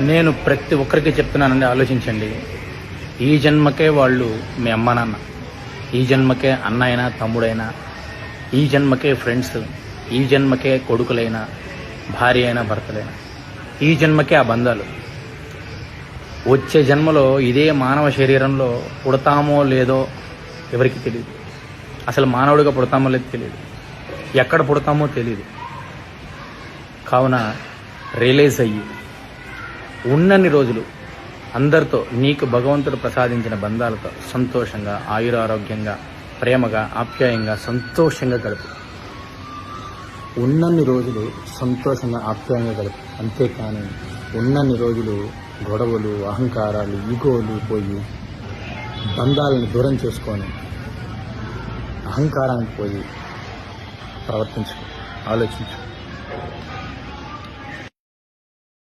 నేను ప్రతి ఒక్కరికి చెప్తున్నానండి ఆలోచించండి. ఈ జన్మకే వాళ్ళు మీ అమ్మ నాన్న. ఈ జన్మకే అన్న అయినా తమ్ముడైనా ఈ జన్మకే ఫ్రెండ్స్ ఈ జన్మకే కొడుకులైనా భార్య అయినా భర్తలైనా. ఈ జన్మకే ఆ బంధాలు. వచ్చే జన్మలో ఇదే మానవ శరీరంలో పుడతామో లేదో ఎవరికి తెలియదు అసలు మానవుడిగా పుడతామో లేదో తెలియదు ఎక్కడ పుడతామో తెలియదు కావున రియలైజ్ అయ్యి ఉన్నన్ని రోజులు అందరితో నీకు భగవంతుడు ప్రసాదించిన బంధాలతో సంతోషంగా ఆయురారోగ్యంగా ప్రేమగా ఆప్యాయంగా సంతోషంగా గడుపు. ఉన్నన్ని రోజులు సంతోషంగా ఆప్యాయంగా గడుపు. అంతేకాని ఉన్నన్ని రోజులు గొడవలు అహంకారాలు ఈగోలు పోయి బంధాలను దూరం చేసుకొని అహంకారానికి పోయి ప్రవర్తించు ఆలోచించు